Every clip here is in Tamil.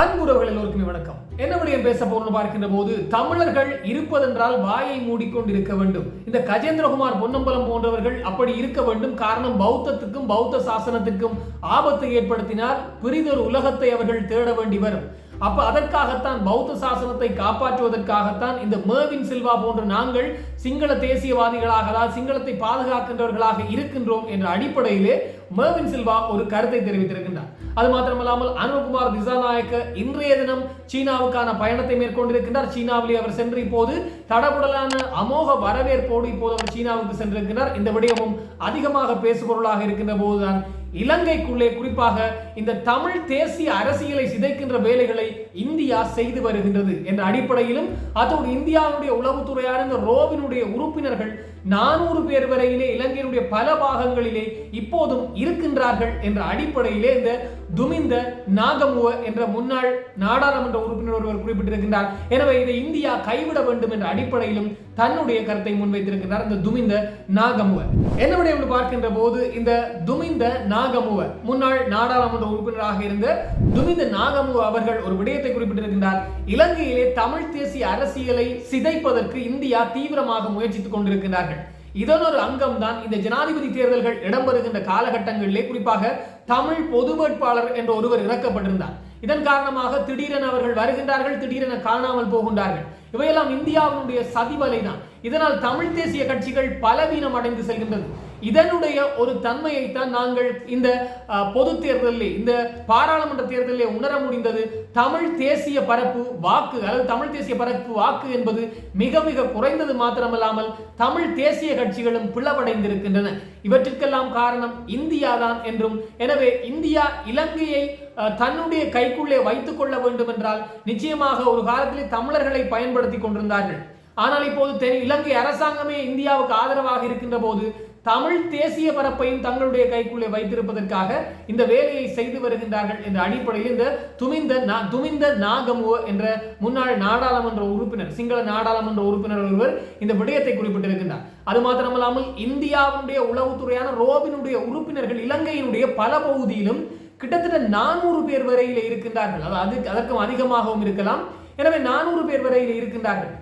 அன்புறவர்கள் எல்லோருக்குமே வணக்கம். என்ன விடயம் பேச போறோம்னு பார்க்கின்ற போது தமிழர்கள் இருப்பதென்றால் வாயை மூடிக்கொண்டிருக்க வேண்டும். இந்த கஜேந்திரகுமார் பொன்னம்பலம் போன்றவர்கள் அப்படி இருக்க வேண்டும். காரணம் பௌத்தத்துக்கும் பௌத்த சாசனத்துக்கும் ஆபத்தை ஏற்படுத்தினால் பிரிதொரு உலகத்தை அவர்கள் தேட வேண்டி வரும். அப்ப அதற்காகத்தான் பௌத்த சாசனத்தை காப்பாற்றுவதற்காகத்தான் இந்த மேவின் சில்வா போன்ற நாங்கள் சிங்கள தேசியவாதிகளாக சிங்களத்தை பாதுகாக்கின்றவர்களாக இருக்கின்றோம் என்ற அடிப்படையிலே மேவின் சில்வா ஒரு கருத்தை தெரிவித்திருக்கின்றார். அது மாத்திரமல்லாமல் அனுகுமார் திசாநாயக்க இன்றைய தினம் சீனாவுக்கான பயணத்தை மேற்கொண்டிருக்கின்றார். சீனாவிலே அவர் சென்று இப்போது தடபுடலான அமோக வரவேற்போடு இப்போது அவர் சீனாவுக்கு சென்றிருக்கிறார் இந்த விடயமும் அதிகமாக பேசுபொருளாக இருக்கின்ற போதுதான் இலங்கைக்குள்ளே குறிப்பாக இந்த தமிழ் தேசிய அரசியலை சிதைக்கின்ற வேலைகளை இந்தியா செய்து வருகின்றது என்ற அடிப்படையிலும் அதோடு இந்தியாவுடைய உளவுத்துறையான இந்த ரோவினுடைய உறுப்பினர்கள் நானூறு பேர் வரையிலே இலங்கையினுடைய பல பாகங்களிலே இப்போதும் இருக்கின்றார்கள் என்ற அடிப்படையிலே இந்த துமிந்த நாகமுவ என்ற முன்னாள் நாடாளுமன்ற உறுப்பினர் ஒருவர் குறிப்பிட்டிருக்கின்றார். எனவே இதை இந்தியா கைவிட வேண்டும் என்ற அடிப்படையிலும் தன்னுடைய கருத்தை முன்வைத்திருக்கிறார் இந்த துமிந்த நாகமுவ. என்ன பார்க்கின்ற போது இந்த துமிந்த நாகமுவ முன்னாள் நாடாளுமன்ற உறுப்பினராக இருந்த துமிந்த நாகமுவ அவர்கள் ஒரு விடயத்தை குறிப்பிட்டிருக்கின்றார். இலங்கையிலே தமிழ் தேசிய அரசியலை சிதைப்பதற்கு இந்தியா தீவிரமாக முயற்சித்துக் கொண்டிருக்கிறார்கள் இதனொரு அங்கம் தான் இந்த ஜனாதிபதி தேர்தல்கள் இடம்பெறுகின்ற காலகட்டங்களிலே. குறிப்பாக தமிழ் பொது வேட்பாளர் என்ற ஒருவர் இறக்கப்பட்டிருந்தார். இதன் காரணமாக திடீரென அவர்கள் வருகின்றார்கள் திடீரென காணாமல் போகின்றார்கள். இவையெல்லாம் இந்தியாவினுடைய சதிவலை தான் இதனால் தமிழ் தேசிய கட்சிகள் பலவீனம் அடைந்து செல்கின்றது. இதனுடைய ஒரு தன்மையை தான் நாங்கள் இந்த பொது தேர்தலில் இந்த பாராளுமன்ற தேர்தலில் உணர முடிந்தது. தமிழ் தேசிய பரப்பு வாக்கு அதாவது தமிழ் தேசிய பரப்பு வாக்கு என்பது மிக மிக குறைந்தது மாத்திரமல்லாமல் தமிழ் தேசிய கட்சிகளும் பிளவடைந்திருக்கின்றன. இவற்றிற்கெல்லாம் காரணம் இந்தியா தான் என்றும் எனவே இந்தியா இலங்கையை தன்னுடைய கைக்குள்ளே வைத்துக் கொள்ள வேண்டும் என்றால் நிச்சயமாக ஒரு காலத்திலே தமிழர்களை பயன்படுத்தி கொண்டிருந்தார்கள். ஆனால் இப்போது தென் இலங்கை அரசாங்கமே இந்தியாவுக்கு ஆதரவாக இருக்கின்ற போது தமிழ் தேசிய பரப்பையும் தங்களுடைய கைக்குள்ளே வைத்திருப்பதற்காக இந்த வேலையை செய்து வருகின்றார்கள் என்ற அடிப்படையில் இந்த துமிந்த துமிந்த நாகமுவ என்ற முன்னாள் நாடாளுமன்ற உறுப்பினர் சிங்கள நாடாளுமன்ற உறுப்பினர் ஒருவர் இந்த விடயத்தை குறிப்பிட்டிருக்கின்றார். அது மாத்திரமல்லாமல் இந்தியாவுடைய உளவுத்துறையான ரோபினுடைய உறுப்பினர்கள் இலங்கையினுடைய பல பகுதியிலும் கிட்டத்தட்ட நானூறு பேர் வரையில் இருக்கின்றார்கள். அதாவது அதற்கும் அதிகமாகவும் இருக்கலாம். எனவே நானூறு பேர் வரையில் இருக்கின்றார்கள்.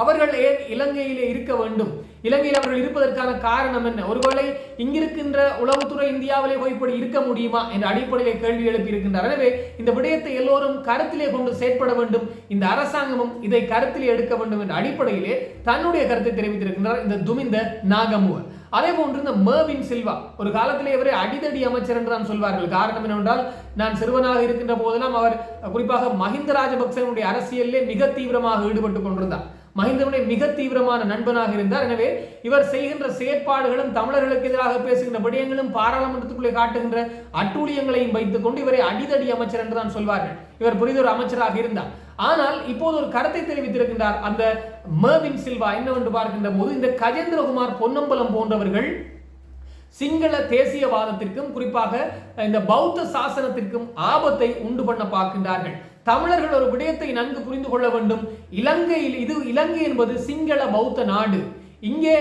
அவர்கள் ஏன் இலங்கையிலே இருக்க வேண்டும்? இலங்கையில் அவர்கள் இருப்பதற்கான காரணம் என்ன? ஒருவேளை இங்கிருக்கின்ற உளவுத்துறை இந்தியாவிலே போய் இப்படி இருக்க முடியுமா? என்ற அடிப்படையிலே கேள்வி எழுப்பி இருக்கின்றார். எனவே இந்த விடயத்தை எல்லோரும் கருத்திலே கொண்டு செயற்பட வேண்டும். இந்த அரசாங்கமும் இதை கருத்திலே எடுக்க வேண்டும் என்ற அடிப்படையிலே தன்னுடைய கருத்தை தெரிவித்திருக்கின்றார் இந்த துமிந்த நாகமுவர். அதே போன்று இந்த மேவின் சில்வா ஒரு காலத்திலே இவரை அடிதடி அமைச்சர் என்று தான் சொல்வார்கள். காரணம் என்னவென்றால் நான் சிறுவனாக இருக்கின்ற போதெல்லாம் அவர் குறிப்பாக மஹிந்த ராஜபக்சனுடைய அரசியலிலே மிக தீவிரமாக ஈடுபட்டு கொண்டிருந்தார். மஹிந்தனுடைய மிக தீவிரமான நண்பனாக இருந்தார். எனவே இவர் செய்கின்ற செயற்பாடுகளும் தமிழர்களுக்கு எதிராக பேசுகின்ற விடயங்களும் பாராளுமன்றத்துக்குள்ளே காட்டுகின்ற அட்டூழியங்களையும் வைத்துக் கொண்டு இவரை அடிதடி அமைச்சர் என்று தான் சொல்வார்கள். இவர் புரிதொரு அமைச்சராக இருந்தார். ஆனால் இப்போது ஒரு கருத்தை தெரிவித்திருக்கின்றார். அந்த மர்வின் சில்வா என்னவென்று பார்க்கின்ற போது இந்த கஜேந்திரகுமார் பொன்னம்பலம் போன்றவர்கள் சிங்கள தேசியவாதத்திற்கும் குறிப்பாக இந்த பௌத்த சாசனத்திற்கும் ஆபத்தை உண்டு பண்ண பார்க்கின்றார்கள். தமிழர்கள் ஒரு விடயத்தை நன்கு புரிந்து கொள்ள வேண்டும். இலங்கையில் இது இலங்கை என்பது சிங்கள பௌத்த நாடு. இங்கே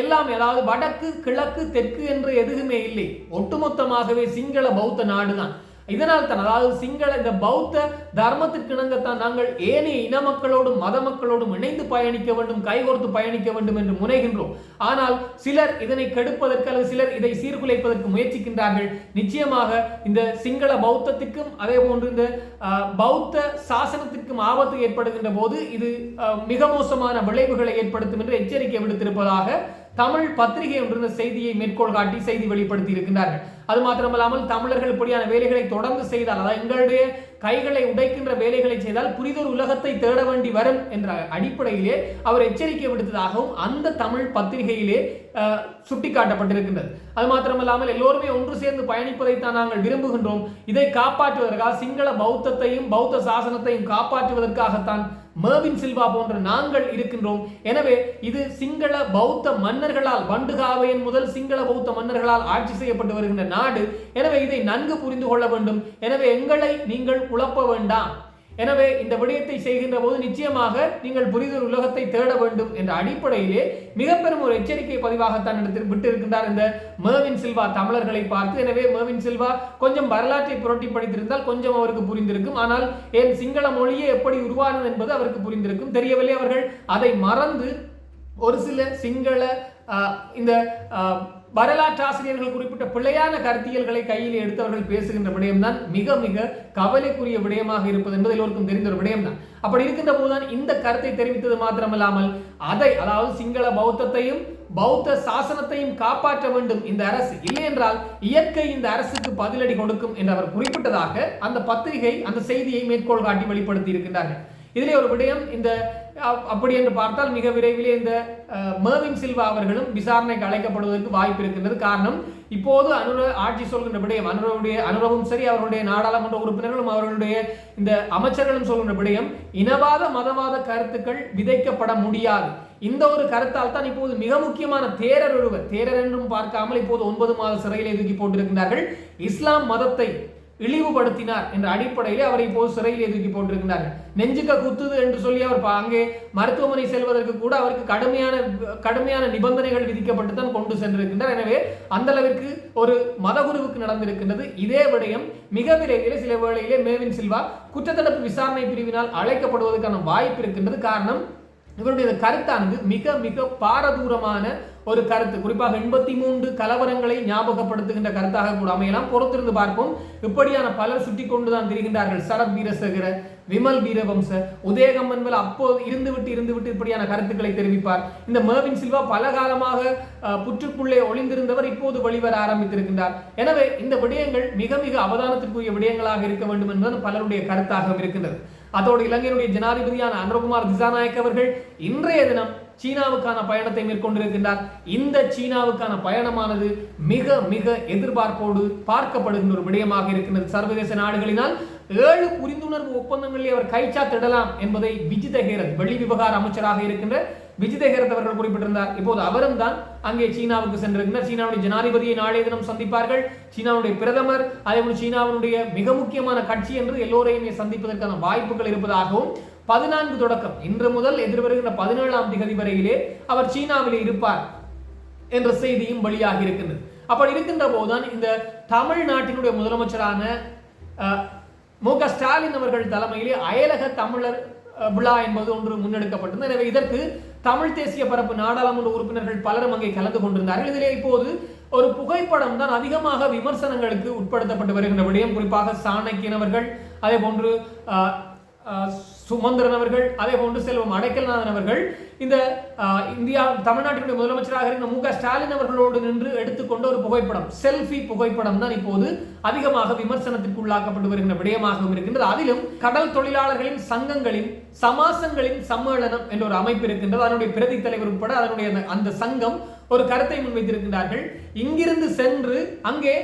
எல்லாம் ஏதாவது வடக்கு கிழக்கு தெற்கு என்று எதுவுமே இல்லை. ஒட்டுமொத்தமாகவே சிங்கள பௌத்த நாடுதான். இதனால் தான் அதாவது சிங்கள இந்த பௌத்த தர்மத்திற்கிணங்கத்தான் நாங்கள் ஏனைய இன மக்களோடும் மத மக்களோடும் இணைந்து பயணிக்க வேண்டும் கைகோர்த்து பயணிக்க வேண்டும் என்று முனைகின்றோம். ஆனால் சிலர் இதனை கெடுப்பதற்கு அல்லது சிலர் இதை சீர்குலைப்பதற்கு முயற்சிக்கின்றார்கள். நிச்சயமாக இந்த சிங்கள பௌத்தத்துக்கும் அதே போன்று இந்த பௌத்த சாசனத்திற்கும் ஆபத்து ஏற்படுகின்ற போது இது மிக மோசமான விளைவுகளை ஏற்படுத்தும் என்று எச்சரிக்கை விடுத்திருப்பதாக தமிழ் பத்திரிகை ஒன்றிருந்த செய்தியை மேற்கோள் காட்டி செய்தி வெளிப்படுத்தி இருக்கின்றார்கள் அது மாத்திரமல்லாமல் தமிழர்கள் இப்படியான வேலைகளை தொடர்ந்து செய்தால் அதாவது எங்களுடைய கைகளை உடைக்கின்ற வேலைகளை செய்தால் புரிதொரு உலகத்தை தேட வேண்டி வரும் என்ற அடிப்படையிலே அவர் எச்சரிக்கை விடுத்ததாகவும் அந்த தமிழ் பத்திரிகையிலே சுட்டிக்காட்டப்பட்டிருக்கின்றது. அது மாத்திரமல்லாமல் எல்லோருமே ஒன்று சேர்ந்து பயணிப்பதைத்தான் நாங்கள் விரும்புகின்றோம். இதை காப்பாற்றுவதற்காக சிங்கள பௌத்தத்தையும் பௌத்த சாசனத்தையும் காப்பாற்றுவதற்காகத்தான் மேவின் சில்வா போன்ற நாங்கள் இருக்கின்றோம். எனவே இது சிங்கள பௌத்த மன்னர்களால் வண்டுகாவையன் முதல் சிங்கள பௌத்த மன்னர்களால் ஆட்சி செய்யப்பட்டு வருகின்ற நாடு. எனவே இதை நன்கு புரிந்து கொள்ள வேண்டும். எனவே எங்களை நீங்கள் குழப்ப வேண்டாம். எனவே இந்த விடயத்தை செய்கின்ற போது நிச்சயமாக நீங்கள் புரிதல் உலகத்தை தேட வேண்டும் என்ற அடிப்படையிலே மிக பெரும் ஒரு எச்சரிக்கை பதிவாகத்தான் எடுத்து விட்டு இருக்கின்றார் இந்த மேவின் சில்வா தமிழர்களை பார்த்து. எனவே மேவின் சில்வா கொஞ்சம் வரலாற்றை புரட்டி படித்திருந்தால் கொஞ்சம் அவருக்கு புரிந்திருக்கும். ஆனால் ஏன் சிங்கள மொழியே எப்படி உருவானது என்பது அவருக்கு புரிந்திருக்கும். தெரியவில்லை அவர்கள். அதை மறந்து ஒரு சில சிங்கள இந்த வரலாற்று ஆசிரியர்கள் குறிப்பிட்ட பிழையான கருத்தியல்களை கையில் எடுத்தவர்கள் பேசுகின்ற விடயம்தான் மிக மிக கவலைக்குரிய விடயமாக இருப்பது என்பது எல்லோருக்கும் தெரிந்த ஒரு விடயம்தான். அப்படி இருக்கின்ற போதுதான் இந்த கருத்தை தெரிவித்தது மாத்திரமல்லாமல் அதை அதாவது சிங்கள பௌத்தத்தையும் பௌத்த சாசனத்தையும் காப்பாற்ற வேண்டும் இந்த அரசு. இல்லை என்றால் இயற்கை இந்த அரசுக்கு பதிலடி கொடுக்கும் என்று அவர் குறிப்பிட்டதாக அந்த பத்திரிகை அந்த செய்தியை மேற்கோள் காட்டி வெளிப்படுத்தி இருக்கின்றார்கள். இதிலே ஒரு விடயம் இந்த அப்- அப்படி என்று பார்த்தால் மிக விரைவிலே இந்த அஹ், சில்வா அவர்களும் விசாரணைக்கு அழைக்கப்படுவதற்கு வாய்ப்பு இருக்கின்றது. காரணம் இப்போது அனுர ஆட்சி சொல்கின்ற விடயம் அனுரவுடைய அனுரவும் சரி அவர்களுடைய நாடாளுமன்ற உறுப்பினர்களும் அவர்களுடைய இந்த அமைச்சர்களும் சொல்கின்ற விடயம் இனவாத மதவாத கருத்துக்கள் விதைக்கப்பட முடியாது. இந்த ஒரு கருத்தால் தான் இப்போது மிக முக்கியமான தேரர் ஒருவர் தேரர் என்றும் பார்க்காமல் இப்போது ஒன்பது மாத சிறையில் தூக்கி போட்டிருக்கிறார்கள் இஸ்லாம் மதத்தை இழிவுபடுத்தினார் என்ற அடிப்படையில் அவரை இப்போது சிறையில் தூக்கி போட்டிருக்கிறார்கள். நெஞ்சுக்க குத்துது என்று சொல்லி அவர் அங்கே மருத்துவமனை செல்வதற்கு கூட அவருக்கு கடுமையான கடுமையான நிபந்தனைகள் விதிக்கப்பட்டு தான் கொண்டு சென்றிருக்கின்றார். எனவே அந்த அளவிற்கு ஒரு மதகுருவுக்கு நடந்திருக்கின்றது. இதே விடயம் மிக விரைவில் சில வேளையிலே மேவின் சில்வா குற்றத்தடுப்பு விசாரணை பிரிவினால் அழைக்கப்படுவதற்கான வாய்ப்பு இருக்கின்றது. காரணம் இவருடைய இந்த கருத்தானது மிக மிக பாரதூரமான ஒரு கருத்து. குறிப்பாக எண்பத்தி மூன்று கலவரங்களை ஞாபகப்படுத்துகின்ற கருத்தாக கூட அமையலாம். பொறுத்திருந்து பார்ப்போம். இப்படியான பலர் சுட்டி கொண்டுதான் திரிகின்றார்கள். சரத் வீரசேகர விமல் வீரவம்ச உதயகம்மன் மேல் அப்போது இருந்துவிட்டு இருந்துவிட்டு இப்படியான கருத்துக்களை தெரிவிப்பார். இந்த மேவின் சில்வா பல காலமாக புற்றுக்குள்ளே ஒளிந்திருந்தவர் இப்போது வெளிவர ஆரம்பித்திருக்கின்றார். எனவே இந்த விடயங்கள் மிக மிக அவதானத்திற்குரிய விடயங்களாக இருக்க வேண்டும் என்பது பலருடைய கருத்தாக இருக்கின்றது. அதோடு இலங்கையினுடைய ஜனாதிபதியான அனுரகுமார் திசாநாயக் அவர்கள் இன்றைய தினம் சீனாவுக்கான பயணத்தை மேற்கொண்டிருக்கின்றார். இந்த சீனாவுக்கான பயணமானது மிக மிக எதிர்பார்ப்போடு பார்க்கப்படுகின்ற ஒரு விடயமாக இருக்கின்றது. சர்வதேச நாடுகளினால் ஏழு புரிந்துணர்வு ஒப்பந்தங்களில் அவர் கைச்சாத்திடலாம் என்பதை விஜித ஹேரத் வெளி விவகார அமைச்சராக இருக்கின்ற விஜித ஹேரத் அவர்கள் குறிப்பிட்டிருந்தார். இப்போது அவரும் தான் அங்கே சீனாவுக்கு சென்றிருக்கிறார். சீனாவுடைய ஜனாதிபதியை நாளைய தினம் சந்திப்பார்கள். சீனாவுடைய பிரதமர் அதேபோல் சீனாவினுடைய மிக முக்கியமான கட்சி என்று எல்லோரையுமே சந்திப்பதற்கான வாய்ப்புகள் இருப்பதாகவும் பதினான்கு தொடக்கம் இன்று முதல் எதிர்வருகின்ற பதினேழாம் திகதி வரையிலே அவர் சீனாவிலே இருப்பார் என்ற செய்தியும் வெளியாகி இருக்கின்றது. அப்படி இருக்கின்ற போதுதான் இந்த தமிழ்நாட்டினுடைய முதலமைச்சரான மு க ஸ்டாலின் அவர்கள் தலைமையிலே அயலக தமிழர் விழா என்பது ஒன்று முன்னெடுக்கப்பட்டது எனவே இதற்கு தமிழ் தேசிய பரப்பு நாடாளுமன்ற உறுப்பினர்கள் பலரும் அங்கே கலந்து கொண்டிருந்தார்கள். இதிலே இப்போது ஒரு புகைப்படம் தான் அதிகமாக விமர்சனங்களுக்கு உட்படுத்தப்பட்டு வருகின்ற விடயம். குறிப்பாக சாணக்கியனவர்கள் அதே போன்று சுமந்திரன் அவர்கள் அதே போன்று செல்வம் அடைக்கல்நாதன் அவர்கள் இந்த இந்தியா தமிழ்நாட்டினுடைய முதலமைச்சராக இருந்த மு க ஸ்டாலின் அவர்களோடு நின்று எடுத்துக்கொண்ட ஒரு புகைப்படம் செல்ஃபி புகைப்படம் தான் இப்போது அதிகமாக விமர்சனத்திற்கு உள்ளாக்கப்பட்டு வருகின்ற விடயமாகவும் இருக்கின்றது. அதிலும் கடல் தொழிலாளர்களின் சங்கங்களின் சமாசங்களின் சம்மேளனம் என்ற ஒரு அமைப்பு இருக்கின்றது. அதனுடைய பிரதி தலைவர் உட்பட அதனுடைய அந்த சங்கம் ஒரு கருத்தை முன்வைத்திருக்கின்றார்கள். இங்கிருந்து சென்று அங்கே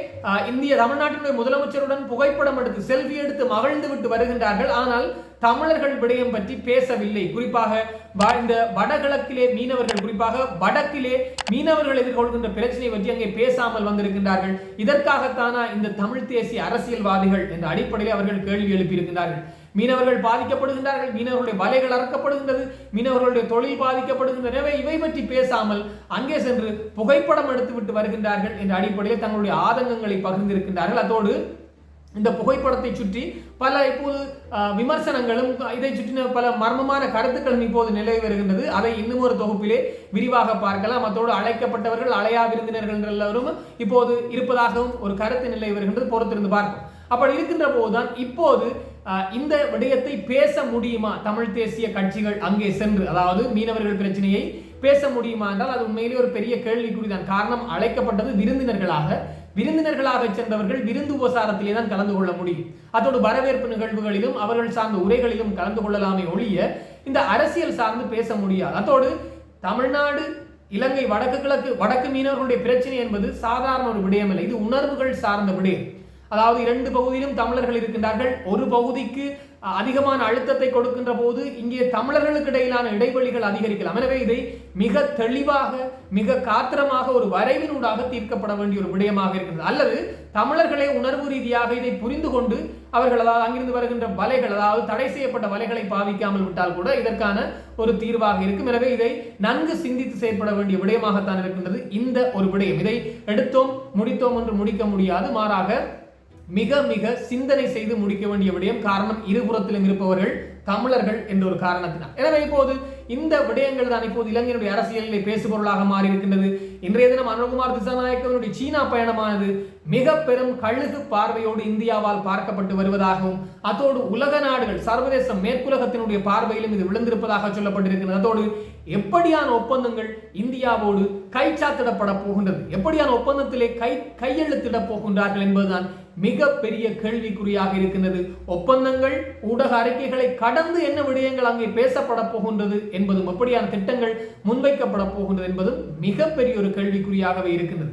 இந்திய தமிழ்நாட்டினுடைய முதலமைச்சருடன் புகைப்படம் எடுத்து செல்ஃபி எடுத்து மகிழ்ந்து விட்டு வருகின்றார்கள். ஆனால் தமிழர்கள் விடயம் பற்றி பேசவில்லை. குறிப்பாக இந்த வடகிழக்கிலே மீனவர்கள் குறிப்பாக வடக்கிலே மீனவர்கள் எதிர்கொள்கின்ற பிரச்சனை பற்றி அங்கே பேசாமல் வந்திருக்கின்றார்கள். இதற்காகத்தானா இந்த தமிழ் தேசிய அரசியல்வாதிகள் என்ற அடிப்படையில் அவர்கள் கேள்வி எழுப்பியிருக்கின்றார்கள். மீனவர்கள் பாதிக்கப்படுகின்றார்கள் மீனவர்களுடைய வலைகள் அறக்கப்படுகின்றது மீனவர்களுடைய தொழில் பாதிக்கப்படுகின்றன இவை பற்றி பேசாமல் அங்கே சென்று புகைப்படம் எடுத்துவிட்டு வருகின்றார்கள் என்ற அடிப்படையில் தங்களுடைய ஆதங்கங்களை பகிர்ந்திருக்கின்றார்கள். அதோடு இந்த புகைப்படத்தை சுற்றி பல இப்போது விமர்சனங்களும் இதை சுற்றின பல மர்மமான கருத்துக்களும் இப்போது நிலவி வருகின்றது. அதை இன்னும் ஒரு தொகுப்பிலே விரிவாக பார்க்கலாம். அத்தோடு அழைக்கப்பட்டவர்கள் அலையா விருந்தினர்கள் எல்லோரும் இப்போது இருப்பதாகவும் ஒரு கருத்து நிலை வருகின்றது. பொறுத்திருந்து பார்ப்போம். அப்படி இருக்கின்ற போதுதான் இப்போது இந்த விடயத்தை பேச முடியுமா? தமிழ் தேசிய கட்சிகள் அங்கே சென்று அதாவது மீனவர்கள் பிரச்சனையை பேச முடியுமா என்றால் அது உண்மையிலே ஒரு பெரிய கேள்விக்குறிதான். காரணம் அழைக்கப்பட்டது விருந்தினர்களாக விருந்தினர்களாக சென்றவர்கள் விருந்து உபசாரத்திலே தான் கலந்து கொள்ள முடியும். அதோடு வரவேற்பு நிகழ்வுகளிலும் அவர்கள் சார்ந்த உரைகளிலும் கலந்து கொள்ளலாமே ஒழிய இந்த அரசியல் சார்ந்து பேச முடியாது. அதோடு தமிழ்நாடு இலங்கை வடக்கு கிழக்கு வடக்கு மீனவர்களுடைய பிரச்சனை என்பது சாதாரண ஒரு விடயமல்ல. இது உணர்வுகள் சார்ந்த விடயம். அதாவது இரண்டு பகுதியிலும் தமிழர்கள் இருக்கின்றார்கள். ஒரு பகுதிக்கு அதிகமான அழுத்தத்தை கொடுக்கின்ற போது இங்கே தமிழர்களுக்கு இடையிலான இடைவெளிகள் அதிகரிக்கலாம். எனவே இதை மிக தெளிவாக மிக காத்திரமாக ஒரு வரைவினூடாக தீர்க்கப்பட வேண்டிய ஒரு விடயமாக இருக்கின்றது. அல்லது தமிழர்களே உணர்வு ரீதியாக இதை புரிந்து கொண்டு அவர்கள் அதாவது அங்கிருந்து வருகின்ற வலைகள் அதாவது தடை செய்யப்பட்ட வலைகளை பாவிக்காமல் விட்டால் கூட இதற்கான ஒரு தீர்வாக இருக்கும். எனவே இதை நன்கு சிந்தித்து செயற்பட வேண்டிய விடயமாகத்தான் இருக்கின்றது இந்த ஒரு விடயம். இதை எடுத்தோம் முடித்தோம் என்று முடிக்க முடியாது. மாறாக மிக மிக சிந்தனை செய்து முடிக்க வேண்டிய விடயம் காரணம் இருபுறத்திலும் இருப்பவர்கள் தமிழர்கள் என்ற ஒரு காரணத்தினால். எனவே இப்போது இந்த விடயங்கள் தான் இப்போது இளைஞருடைய அரசியலில் பேசுபொருளாக மாறி இருக்கின்றது இன்றைய தினம் அனுகுமார் திசாநாயக்கவனுடைய சீனா பயணமானது மிக பெரும் கழுகு பார்வையோடு இந்தியாவால் பார்க்கப்பட்டு வருவதாகவும் அதோடு உலக நாடுகள் சர்வதேச மேற்குலகத்தினுடைய பார்வையிலும் இது விழுந்திருப்பதாக சொல்லப்பட்டிருக்கிறது அதோடு எப்படியான ஒப்பந்தங்கள் இந்தியாவோடு கைச்சாத்திடப்பட போகின்றது? எப்படியான ஒப்பந்தத்திலே கை கையெழுத்திட போகின்றார்கள் என்பதுதான் மிகப்பெரிய கேள்விக்குறியாக இருக்கின்றது. ஒப்பந்தங்கள் ஊடக அறிக்கைகளை கடந்து என்ன விடயங்கள் அங்கே பேசப்பட போகின்றது என்பதும் எப்படியான திட்டங்கள் முன்வைக்கப்பட போகின்றது என்பதும் மிகப்பெரிய ஒரு கேள்விக்குறியாகவே இருக்கின்றது.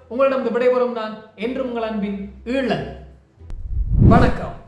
உங்களிடம் விடைபெறும் நான் என்றும் உங்கள் அன்பின் ஈழன். வணக்கம்.